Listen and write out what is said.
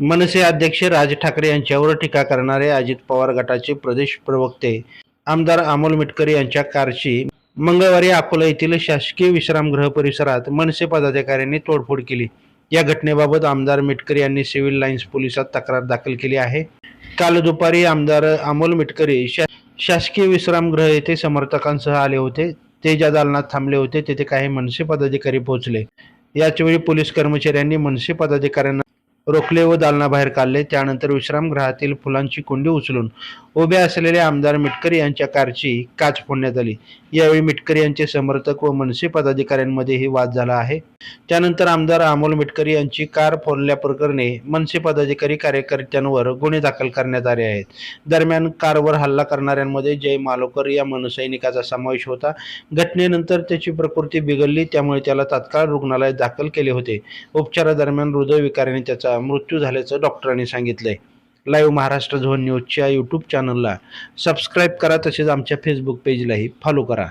मनसे अध्यक्ष राज ठाकरे यांच्यावर टीका करणारे अजित पवार गटाचे प्रदेश प्रवक्ते आमदार अमोल मिटकरी यांच्या कारची मंगळवारी अकोला येथील शासकीय विश्रामगृह परिसरात मनसे पदाधिकाऱ्यांनी तोडफोड केली. या घटनेबाबत आमदार मिटकरी यांनी सिव्हिल लाईन्स पोलिसात तक्रार दाखल केली आहे. काल दुपारी आमदार अमोल मिटकरी शा शासकीय विश्रामगृह येथे समर्थकांसह आले होते. ते ज्या दालनात थांबले होते तेथे काही मनसे पदाधिकारी पोहोचले. याचवेळी पोलीस कर्मचाऱ्यांनी मनसे पदाधिकाऱ्यांना रोखले व दालनाबाहेर काढले. त्यानंतर विश्रामगृहातील फुलांची कुंडी उचलून उभे असलेले आमदार मिटकरी यांच्या कारची काच फोडण्यात आली. यावेळी मिटकरी यांचे समर्थक व मनसे पदाधिकाऱ्यांमध्येही वाद झाला आहे. त्यानंतर आमदार अमोल मिटकरी यांची कार फोडल्याप्रकरणी मनसे पदाधिकारी कार्यकर्त्यांवर गुन्हे दाखल करण्यात आले आहेत. दरम्यान कारवर हल्ला करणाऱ्यांमध्ये जय मालोकर या मनसैनिकाचा समावेश होता. घटनेनंतर त्याची प्रकृती बिघडली त्यामुळे त्याला तात्काळ रुग्णालयात दाखल केले होते. उपचारादरम्यान हृदयविकाराने त्याचा मृत्यू झाल्याचं डॉक्टरांनी सांगितलं आहे लाईव्ह महाराष्ट्र झोन न्यूजच्या यूट्यूब चॅनलला सबस्क्राईब करा तसेच आमच्या फेसबुक पेजलाही फॉलो करा.